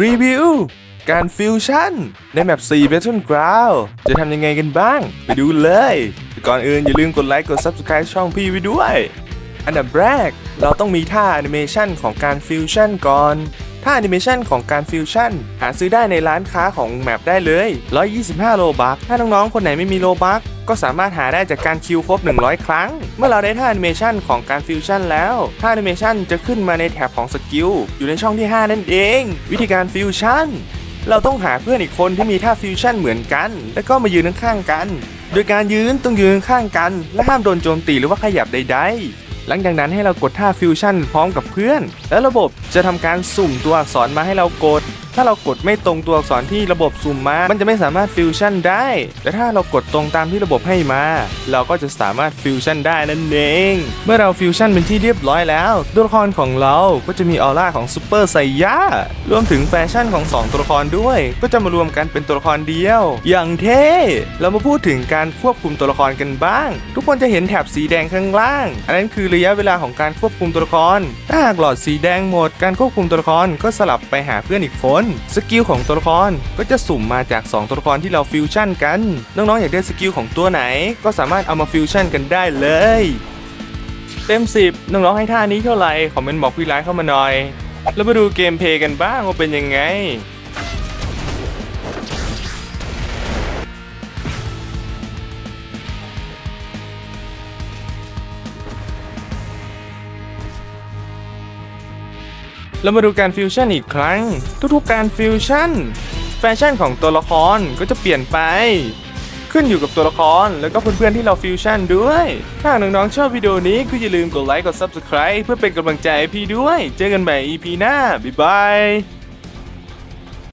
รีวิว การฟิวชั่น ในแมป4 Battleground จะทำยังไงกันบ้าง ไปดูเลย ก่อนอื่นอย่าลืมกดไลค์กด Subscribe ช่องพี่ไว้ด้วย อันดับแรกเราต้องมีท่าแอนิเมชันของการฟิวชั่นก่อน ท่าแอนิเมชันของการฟิวชั่นหาซื้อได้ในร้านค้าของแมปได้เลย 125 โลบัคถ้าน้องๆ คนไหนไม่มีโลบัคก็สามารถหาได้จากการคิวครบ 100 ครั้ง เมื่อเราได้ท่าแอนิเมชันของการฟิวชั่นแล้วท่าแอนิเมชันจะขึ้นมาในแถบของสกิลอยู่ในช่องที่ 5 นั่นเอง วิธีการฟิวชั่นเราต้องหาเพื่อนอีกคนที่มีท่าฟิวชั่นเหมือนกัน แล้วก็มายืนข้างๆกัน โดยการยืนต้องยืนข้างกัน และห้ามโดนโจมตีหรือว่าขยับใดๆ หลังจากนั้นให้เรากดท่าฟิวชั่นพร้อมกับเพื่อน แล้วระบบจะทำการสุ่มตัวอักษรมาให้เรากด ถ้าเรากดไม่ตรงตัวอักษรที่ระบบสุ่มมา มันจะไม่สามารถฟิวชั่นได้ แต่ถ้าเรากดตรงตามที่ระบบให้มา เราก็จะสามารถฟิวชั่นได้นั่นเอง เมื่อเราฟิวชั่นเป็นที่เรียบร้อยแล้วตัวละครของเราก็จะมีออร่าของซูเปอร์ไซย่ารวมถึงแฟชั่นของสองตัวละครด้วย ก็จะมารวมกันเป็นตัวละครเดียว อย่างเท่เรามาพูดถึงการควบคุมตัวละครกันบ้าง ทุกคนจะเห็นแถบสีแดงข้างล่าง อันนั้นคือระยะเวลาของการควบคุมตัวละคร ถ้าหากหลอดสีแดงหมดการควบคุมตัวละครก็สลับไปหาเพื่อนอีกคนสกิลของตัวละครก็จะสุ่มมาจาก 2 ตัวละครที่เราฟิวชั่นกัน น้องๆอยากได้สกิลของตัวไหน ก็สามารถเอามาฟิวชั่นกันได้เลย เต็ม 10 น้องๆให้ท่านี้เท่าไหร่คอมเมนต์บอกพี่ไลฟ์เข้ามาหน่อย แล้วมาดูเกมเพลย์กันบ้างว่าเป็นยังไง เรามาดูการฟิวชั่นอีกครั้ง ทุกๆการฟิวชั่น แฟชั่นของตัวละครก็จะเปลี่ยนไป ขึ้นอยู่กับตัวละครแล้วก็เพื่อนๆที่เราฟิวชั่นด้วย ถ้าหน้องๆชอบวิดีโอนี้ก็อย่าลืมกดไลค์กด Subscribe เพื่อเป็นกำลังใจให้พี่ด้วย เจอกันใหม่ EP หน้า บ๊ายบาย